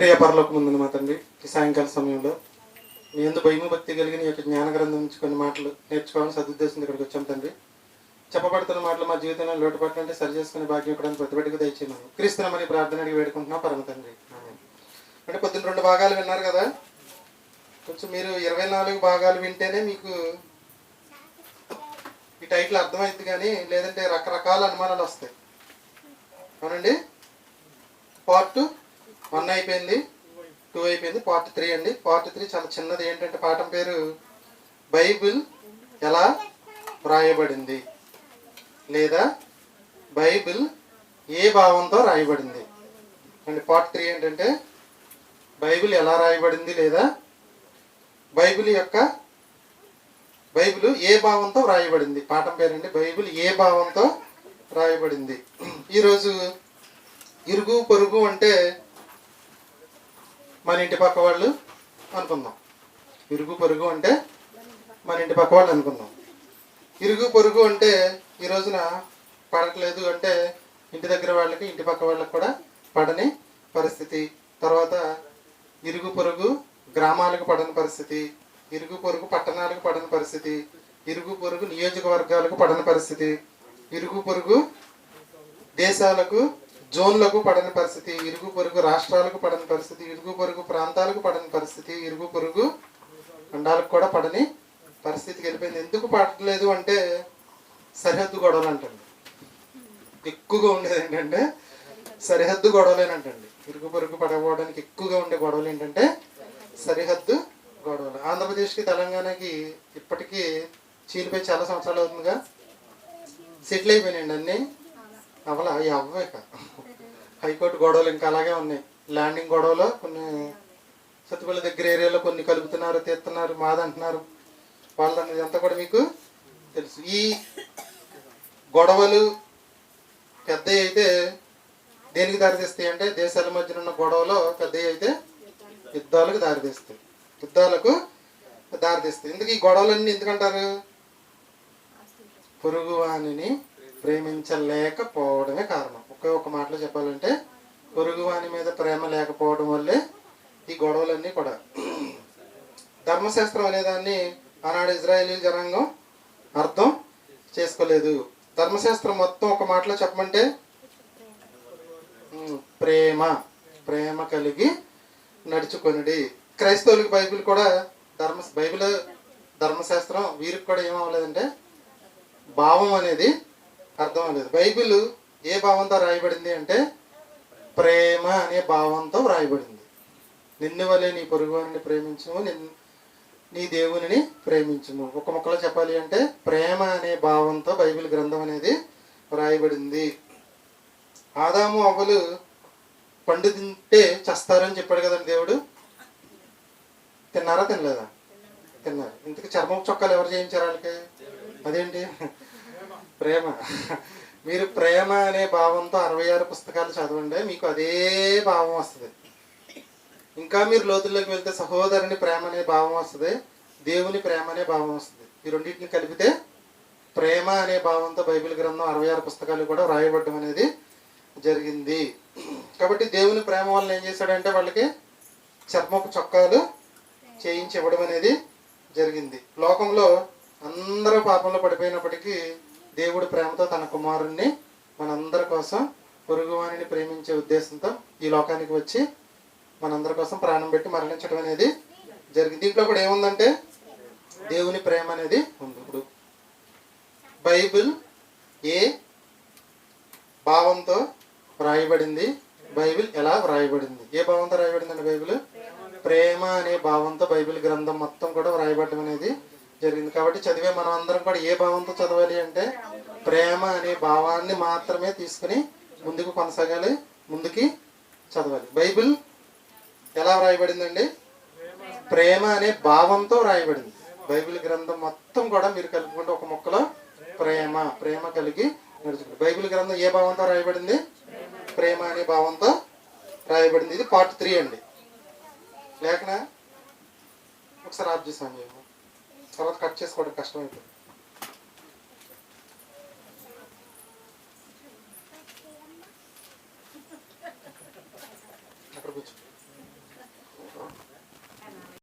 ప్రియ పరలోకం ముందు మా ఈ సాయంకాల సమయంలో. మీ ఎందు భయము భక్తి కలిగిన ఈ యొక్క జ్ఞాన గ్రంథం నుంచి కొన్ని మాటలు నేర్చుకోవాలని సదుద్దేశం ఇక్కడికి వచ్చాం తండ్రి. చెప్పబడుతున్న మాటలు మా జీవితంలో లోటుపాట్లు అంటే సరి చేసుకునే భాగ్యం ఇక్కడ ప్రతిబిడ్డకు దయచేయమని. క్రీస్తునమని ప్రార్థన అడిగి వేడుకుంటున్నాం పరమ తండ్రి. అంటే పొద్దున్న రెండు భాగాలు విన్నారు కదా? కొంచెం మీరు ఇరవై నాలుగు భాగాలు వింటేనే మీకు ఈ టైటిల్ అర్థమైంది కానీ లేదంటే రకరకాల అనుమానాలు వస్తాయి. అవునండి? పార్ట్ వన్ అయిపోయింది టూ అయిపోయింది పార్ట్ త్రీ అండి. పార్ట్ త్రీ చాలా చిన్నది ఏంటంటే పాఠం పేరు బైబిల్ ఎలా వ్రాయబడింది లేదా బైబిల్ ఏ భావంతో రాయబడింది? అండ్ పార్ట్ త్రీ ఏంటంటే బైబిల్ ఎలా రాయబడింది లేదా బైబిల్ యొక్క బైబిల్ ఏ భావంతో వ్రాయబడింది పాఠం పేరండి బైబిల్ ఏ భావంతో రాయబడింది? ఈరోజు ఇరుగు పొరుగు అంటే మన ఇంటి పక్క వాళ్ళు అనుకుందాం. ఇరుగు పొరుగు అంటే మన ఇంటి పక్క వాళ్ళు అనుకుందాం. ఇరుగు పొరుగు అంటే ఈ రోజున పడట్లేదు అంటే ఇంటి దగ్గర వాళ్ళకి ఇంటి పక్క వాళ్ళకి కూడా పడని పరిస్థితి. తర్వాత ఇరుగు పొరుగు గ్రామాలకు పడని పరిస్థితి. ఇరుగు పొరుగు పట్టణాలకు పడని పరిస్థితి. ఇరుగు పొరుగు నియోజకవర్గాలకు పడని పరిస్థితి. ఇరుగు పొరుగు దేశాలకు జోన్లకు పడని పరిస్థితి ఇరుగు పొరుగు రాష్ట్రాలకు పడని పరిస్థితి ఇరుగు పొరుగు ప్రాంతాలకు పడని పరిస్థితి ఇరుగు పొరుగు ఖండాలకు కూడా పడని పరిస్థితికి వెళ్ళిపోయింది. ఎందుకు పడలేదు అంటే సరిహద్దు గొడవలు అంటండి. ఎక్కువగా ఉండేది ఏంటంటే సరిహద్దు గొడవలేనంటండి ఇరుగు పొరుగు పడకపోవడానికి ఎక్కువగా ఉండే గొడవలు ఏంటంటే సరిహద్దు గొడవలు. ఆంధ్రప్రదేశ్కి తెలంగాణకి ఇప్పటికీ చీలిపోయి చాలా సంవత్సరాలు అవుతుందిగా. సెటిల్ అయిపోయినాయండి అన్నీ. అవలా అవి అవ్వేక హైకోర్టు గొడవలు ఇంకా అలాగే ఉన్నాయి. ల్యాండింగ్ గొడవలు కొన్ని సత్తుపల్లి దగ్గర ఏరియాలో కొన్ని కలుపుతున్నారు తీస్తున్నారు మాదంటున్నారు. వాళ్ళని అంతా కూడా మీకు తెలుసు. ఈ గొడవలు పెద్ద అయితే దేనికి దారితీస్తాయి అంటే దేశాల మధ్యన ఉన్న గొడవలో పెద్ద అయితే యుద్ధాలకు దారితీస్తాయి. యుద్ధాలకు దారితీస్తాయి. ఎందుకు ఈ గొడవలన్నీ ఎందుకంటారు? పొరుగు వాణిని ప్రేమించలేకపోవడమే కారణం. ఒకే ఒక మాటలో చెప్పాలంటే పొరుగువాని మీద ప్రేమ లేకపోవడం వల్లే ఈ గొడవలన్నీ కూడా. ధర్మశాస్త్రం అనేదాన్ని ఆనాడు ఇజ్రాయేలీ జనాంగం అర్థం చేసుకోలేదు. ధర్మశాస్త్రం మొత్తం ఒక మాటలో చెప్పమంటే ప్రేమ. ప్రేమ కలిగి నడుచుకొనిడి. క్రైస్తవులకి బైబిల్ కూడా ధర్మ బైబిల్ ధర్మశాస్త్రం వీరికి కూడా ఏమవ్వలేదంటే భావం అనేది అర్థం అవ్వలేదు. బైబిల్ ఏ భావంతో రాయబడింది అంటే ప్రేమ అనే భావంతో వ్రాయబడింది. నిన్ను వలె నీ పొరుగువారిని ప్రేమించము నిన్ను నీ దేవునిని ప్రేమించము. ఒక మొక్కలో చెప్పాలి అంటే ప్రేమ అనే భావంతో బైబిల్ గ్రంథం అనేది వ్రాయబడింది. ఆదాము అవ్వలు పండు తింటే చస్తారని చెప్పాడు కదండి దేవుడు. తిన్నారా తినలేదా? తిన్నారు. ఇంతకు చర్మం చొక్కాలు ఎవరు చేయించారు వాళ్ళకి? అదేంటి? ప్రేమ. మీరు ప్రేమ అనే భావంతో అరవై ఆరు పుస్తకాలు చదవండి మీకు అదే భావం వస్తుంది. ఇంకా మీరు లోతుల్లోకి వెళ్తే సహోదరుని ప్రేమ అనే భావం వస్తుంది దేవుని ప్రేమ అనే భావం వస్తుంది. ఈ రెండింటిని కలిపితే ప్రేమ అనే భావంతో బైబిల్ గ్రంథం అరవై ఆరు పుస్తకాలు కూడా రాయబడడం అనేది జరిగింది. కాబట్టి దేవుని ప్రేమ వల్ల ఏం చేశాడంటే వాళ్ళకి చర్మపు చొక్కాలు చేయించి ఇవ్వడం అనేది జరిగింది. లోకంలో అందరూ పాపంలో పడిపోయినప్పటికీ దేవుడు ప్రేమతో తన కుమారుణ్ణి మనందరి కోసం పొరుగువాణిని ప్రేమించే ఉద్దేశంతో ఈ లోకానికి వచ్చి మనందరి కోసం ప్రాణం పెట్టి మరణించడం అనేది జరిగింది. దీంట్లో కూడా ఏముందంటే దేవుని ప్రేమ అనేది ఉంది. ఇప్పుడు బైబిల్ ఏ భావంతో వ్రాయబడింది? బైబిల్ ఎలా వ్రాయబడింది? ఏ భావంతో రాయబడిందండి బైబిల్? ప్రేమ అనే భావంతో బైబిల్ గ్రంథం మొత్తం కూడా వ్రాయబడడం అనేది జరిగింది. కాబట్టి చదివే మనం అందరం కూడా ఏ భావంతో చదవాలి అంటే ప్రేమ అనే భావాన్ని మాత్రమే తీసుకుని ముందుకు కొనసాగాలి ముందుకి చదవాలి. బైబిల్ ఎలా వ్రాయబడిందండి? ప్రేమ అనే భావంతో వ్రాయబడింది. బైబిల్ గ్రంథం మొత్తం కూడా మీరు కలుపుకుంటే ఒక మొక్కలో ప్రేమ ప్రేమ కలిగి నడుచుకుంటారు బైబిల్ గ్రంథం ఏ భావంతో రాయబడింది ప్రేమ అనే భావంతో రాయబడింది ఇది పార్ట్ త్రీ అండి. లేకనా? ఒకసారి ఆఫ్ చేసాం మేము తర్వాత కట్ చేసుకోవడం కష్టమైపోతుంది.